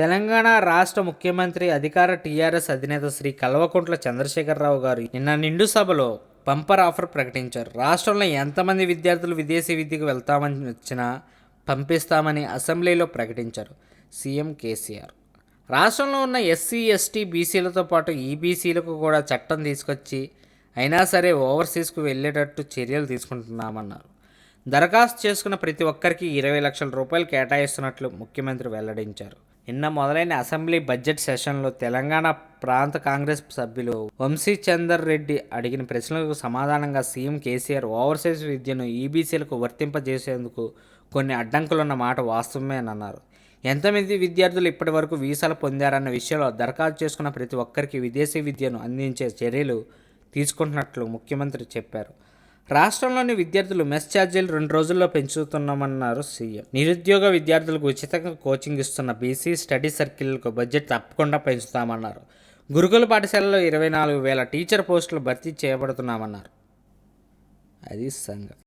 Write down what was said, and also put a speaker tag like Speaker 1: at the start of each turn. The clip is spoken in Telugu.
Speaker 1: తెలంగాణ రాష్ట్ర ముఖ్యమంత్రి అధికార టీఆర్ఎస్ అధినేత శ్రీ కల్వకుంట్ల చంద్రశేఖరరావు గారు నిన్న నిండు సభలో పంపర్ ఆఫర్ ప్రకటించారు. రాష్ట్రంలో ఎంతమంది విద్యార్థులు విదేశీ విద్యకు వెళ్తామని వచ్చినా పంపిస్తామని అసెంబ్లీలో ప్రకటించారు. సీఎం కేసీఆర్ రాష్ట్రంలో ఉన్న ఎస్సీ ఎస్టీ బీసీలతో పాటు ఈబీసీలకు కూడా చట్టం తీసుకొచ్చి అయినా సరే ఓవర్సీస్కు వెళ్ళేటట్టు చర్యలు తీసుకుంటున్నామన్నారు. దరఖాస్తు చేసుకున్న ప్రతి ఒక్కరికి ఇరవై లక్షల రూపాయలు కేటాయిస్తున్నట్లు ముఖ్యమంత్రి వెల్లడించారు. నిన్న మొదలైన అసెంబ్లీ బడ్జెట్ సెషన్లో తెలంగాణ ప్రాంత కాంగ్రెస్ సభ్యులు వంశీ చందర్ రెడ్డి అడిగిన ప్రశ్నలకు సమాధానంగా సీఎం కేసీఆర్ ఓవర్సీస్ విద్యను ఈబీసీలకు వర్తింపజేసేందుకు కొన్ని అడ్డంకులున్న మాట వాస్తవమేనన్నారు ఎంతమంది విద్యార్థులు ఇప్పటి వరకు వీసాలు పొందారన్న విషయంలో దరఖాస్తు చేసుకున్న ప్రతి ఒక్కరికి విదేశీ విద్యను అందించే చర్యలు తీసుకుంటున్నట్లు ముఖ్యమంత్రి చెప్పారు. రాష్ట్రంలోని విద్యార్థులు మెస్ ఛార్జీలు రెండు రోజుల్లో పెంచుతున్నామన్నారు సీఎం. నిరుద్యోగ విద్యార్థులకు ఉచితంగా కోచింగ్ ఇస్తున్న బీసీ స్టడీ సర్కిల్కు బడ్జెట్ తప్పకుండా పెంచుతామన్నారు. గురుకుల పాఠశాలలో ఇరవై నాలుగు వేల టీచర్ పోస్టులు భర్తీ చేయబడుతున్నామన్నారు. అది సంగతి